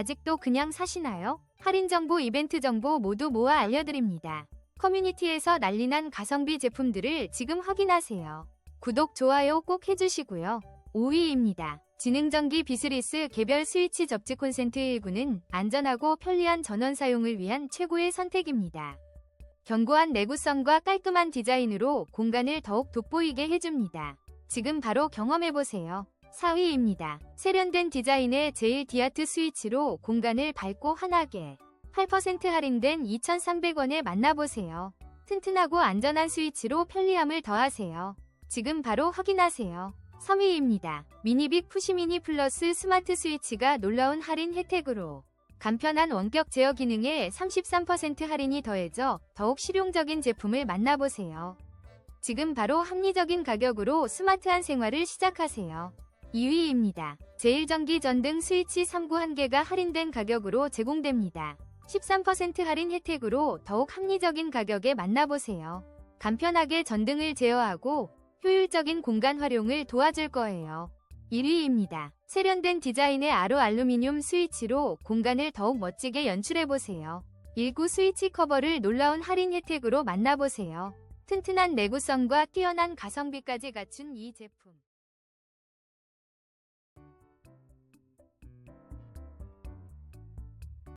아직도 그냥 사시나요? 할인 정보, 이벤트 정보 모두 모아 알려드립니다. 커뮤니티에서 난리난 가성비 제품들을 지금 확인하세요. 구독, 좋아요 꼭 해주시고요. 5위입니다. 지능전기 비스리스 개별 스위치 접지 콘센트 1구는 안전하고 편리한 전원 사용을 위한 최고의 선택입니다. 견고한 내구성과 깔끔한 디자인으로 공간을 더욱 돋보이게 해줍니다. 지금 바로 경험해보세요. 4위입니다. 세련된 디자인의 제일 디아트 스위치로 공간을 밝고 환하게 8% 할인된 2,300원에 만나보세요. 튼튼하고 안전한 스위치로 편리함을 더하세요. 지금 바로 확인하세요. 3위입니다. 미니빅 푸시미니 플러스 스마트 스위치가 놀라운 할인 혜택으로 간편한 원격 제어 기능에 33% 할인이 더해져 더욱 실용적인 제품을 만나보세요. 지금 바로 합리적인 가격으로 스마트한 생활을 시작하세요. 2위입니다. 제일전기 전등 스위치 3구 1개가 할인된 가격으로 제공됩니다. 13% 할인 혜택으로 더욱 합리적인 가격에 만나보세요. 간편하게 전등을 제어하고 효율적인 공간 활용을 도와줄 거예요. 1위입니다. 세련된 디자인의 아로 알루미늄 스위치로 공간을 더욱 멋지게 연출해보세요. 19 스위치 커버를 놀라운 할인 혜택으로 만나보세요. 튼튼한 내구성과 뛰어난 가성비까지 갖춘 이 제품.